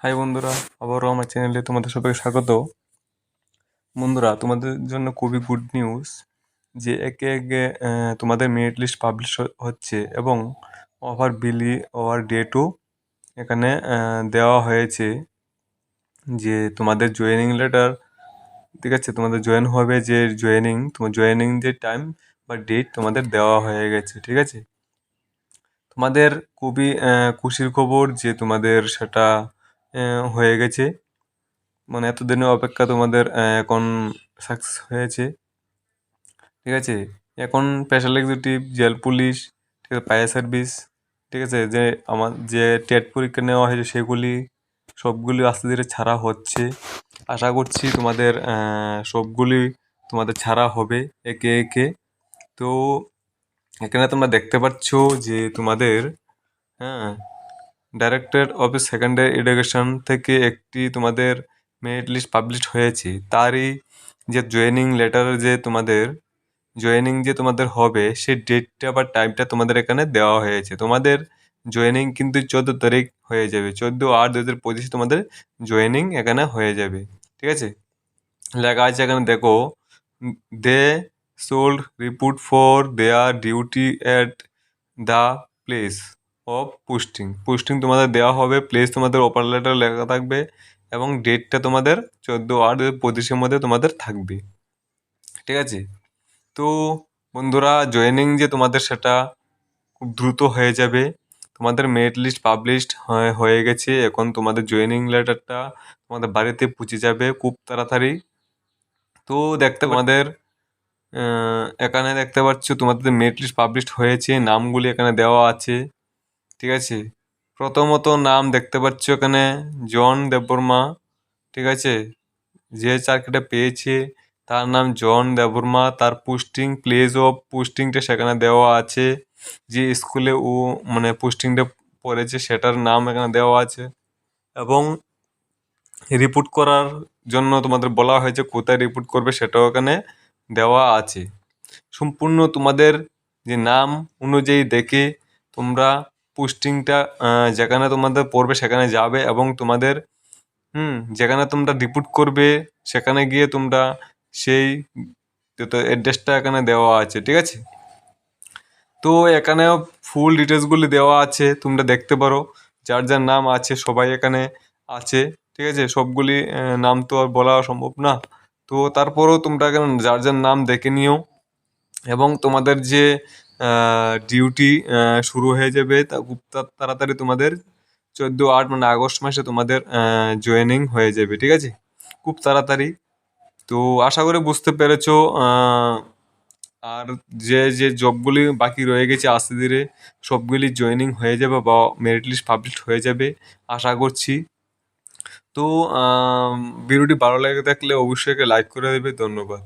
High বন্ধুরা, আবারও আমার চ্যানেলে তোমাদের সবাইকে স্বাগত। বন্ধুরা, তোমাদের জন্য খুবই গুড নিউজ যে একে একে তোমাদের মেরিট লিস্ট পাবলিশ হচ্ছে এবং ওভার বিলি ওভার ডেটও এখানে দেওয়া হয়েছে যে তোমাদের জয়েনিং লেটার ঠিক আছে? তোমাদের জয়েন হবে যে জয়েনিং তোমার জয়েনিং যে টাইম বা ডেট তোমাদের দেওয়া হয়ে গেছে, ঠিক আছে? তোমাদের খুবই খুশির খবর যে তোমাদের সেটা হয়ে গেছে। মানে এতদিনের অপেক্ষা তোমাদের এখন সাকসেস হয়েছে। ঠিক আছে? এখন স্পেশাল এক্সিকিউটিভ জেল পুলিশ ঠিক আছে ফায়ার সার্ভিস ঠিক আছে, যে আমার, যে টেট পরীক্ষা নেওয়া হয়েছে সেগুলি, সবগুলি আস্তে ধীরে ছাড়া হচ্ছে। আশা করছি তোমাদের সবগুলি তোমাদের ছাড়া হবে একে একে। তো এখানে তোমরা দেখতে পাচ্ছ যে তোমাদের হ্যাঁ ডাইরেক্টর অফিস সেকেন্ডারি এডুকেশন থেকে একটি তোমাদের মেরিট লিস্ট পাবলিশ হয়েছে। তারই যে জয়েনিং লেটার যে তোমাদের জয়েনিং যে তোমাদের হবে, সেই ডেটটা বা টাইমটা তোমাদের এখানে দেওয়া হয়েছে। তোমাদের জয়েনিং কিন্তু চোদ্দ তারিখ হয়ে যাবে। চোদ্দ আট দু হাজার পঁচিশে তোমাদের জয়েনিং এখানে হয়ে যাবে। ঠিক আছে? লেখা আছে এখানে, দেখো they should report for their duty at the place of posting posting তোমাদের দেওয়া হবে প্লেস তোমাদের অপার লেটার লেখা থাকবে এবং ডেটটা তোমাদের চোদ্দ আট পঁচিশের মধ্যে তোমাদের থাকবে। ঠিক আছে? তো বন্ধুরা জয়েনিং যে তোমাদের সেটা খুব দ্রুত হয়ে যাবে। তোমাদের মেরিট লিস্ট পাবলিশড হয়ে গেছে। এখন তোমাদের জয়েনিং লেটারটা তোমাদের বাড়িতে পৌঁছে যাবে খুব তাড়াতাড়ি। তো দেখতে তোমাদের এখানে দেখতে পাচ্ছ, তোমাদের মেরিট লিস্ট পাবলিশড হয়েছে। নামগুলি এখানে দেওয়া আছে। ঠিক আছে? প্রথমত নাম দেখতে পাচ্ছ এখানে, জন দেববর্মা, ঠিক আছে? যে চাকরিটা পেয়েছে, তার নাম জন দেববর্মা। তার পোস্টিং প্লেস অফ পোস্টিংটা সেখানে দেওয়া আছে। যে স্কুলে ও মানে পোস্টিংটা পড়েছে, সেটার নাম এখানে দেওয়া আছে। এবং রিপোর্ট করার জন্য তোমাদের বলা হয়েছে, কোথায় রিপোর্ট করবে সেটাও এখানে দেওয়া আছে। সম্পূর্ণ তোমাদের যে নাম অনুযায়ী দেখে তোমরা পোস্টিংটা যেখানে তোমাদের পড়বে সেখানে যাবে এবং তোমাদের, হুম, যেখানে তোমরা রিপোর্ট করবে সেখানে গিয়ে তোমরা সেই অ্যাড্রেসটা এখানে দেওয়া আছে, ঠিক আছে? তো এখানেও ফুল ডিটেলসগুলি দেওয়া আছে, তোমরা দেখতে পারো। যার যার নাম আছে, সবাই এখানে আছে, ঠিক আছে? সবগুলি নাম তো আর বলা সম্ভব না। তো তারপরেও তোমরা এখানে যার যার নাম দেখে নিও। এবং তোমাদের যে ডিউটি শুরু হয়ে যাবে। তা খুব তাড়াতাড়ি তোমাদের চোদ্দ, আট মানে আগস্ট মাসে তোমাদের জয়েনিং হয়ে যাবে, ঠিক আছে? খুব তাড়াতাড়ি। তো আশা করি বুঝতে পেরেছ আর যে যে জবগুলি বাকি রয়ে গেছে আস্তে ধীরে, সবগুলি জয়েনিং হয়ে যাবে বা মেরিট লিস্ট পাবলিশ হয়ে যাবে, আশা করছি। তো ভিডিওটি ভালো লেগে থাকলে অবশ্যই লাইক করে দেবে, ধন্যবাদ।